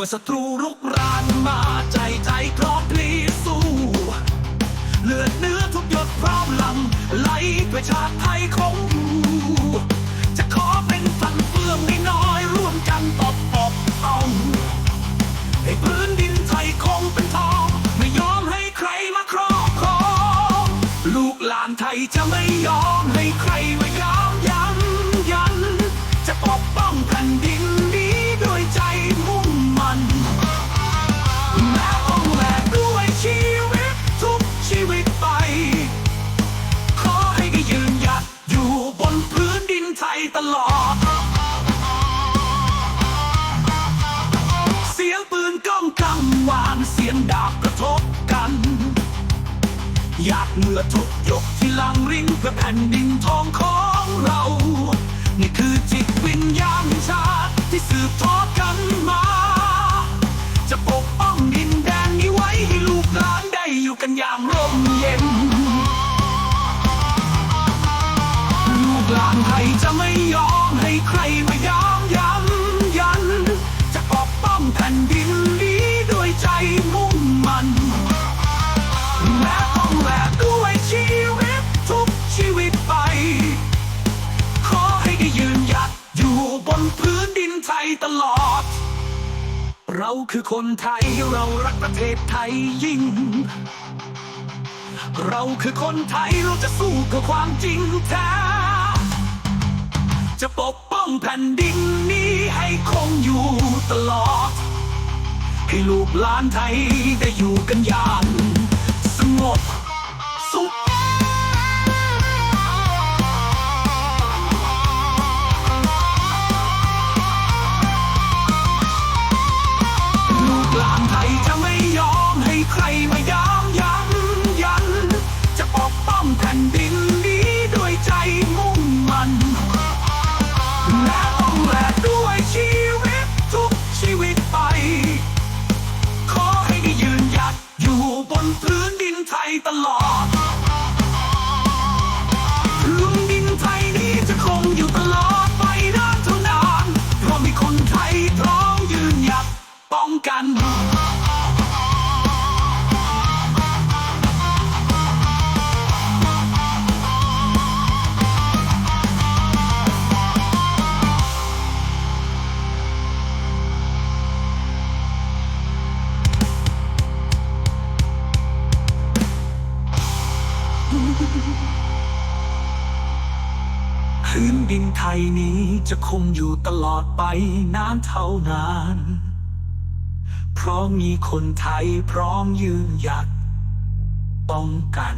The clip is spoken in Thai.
มื่อศัตรูรุกรานมาใจใจพร้อมพลีสู้เลือดเนื้อทุกหยดพร้อมหลังไหลเพื่อชาติไทยคงอยู่จะขอเป็นฟันเฟืองน้อยร่วมกันตบปบเอาให้พื้นดินไทยคงเป็นทองไม่ยอมให้ใครมาครอบครองลูกหลานไทยจะไม่ยอมให้ใครมา ไทยตลอด เสียงปืนก้องกังวานเสียงดาบกระทบกันอยากเหงื่อทุกหยดที่ลังริงเพื่อแผ่นดินทองของเรา นี่คือจิตวิญญาณชาติที่สืบทอดกันมา จะปกป้องดินแดนนี้ไว้ให้ลูกหลานได้อยู่กันอย่างร่ม จะไม่ยอมให้ใครมายามยันยัน จะปกป้องแผ่นดินนี้ด้วยใจมุ่งมันแม้ต้องแลกด้วยชีวิตทุกชีวิตไป ขอให้ได้ยืนหยัดอยู่บนพื้นดินไทยตลอด เราคือคนไทยเรารักประเทศไทยยิ่งเราคือคนไทยเราจะสู้เพื่อความจริงแท้ จะปกป้องแผ่นดินนี้ให้คงอยู่ตลอด ให้ลูกหลานไทยได้อยู่กันอย่างสงบ พื้นดินไทยตลอด พื้นดินไทยนี้จะคงอยู่ตลอดไปนานเท่านาน เพราะมีคนไทยพร้อมยืนหยัดป้องกัน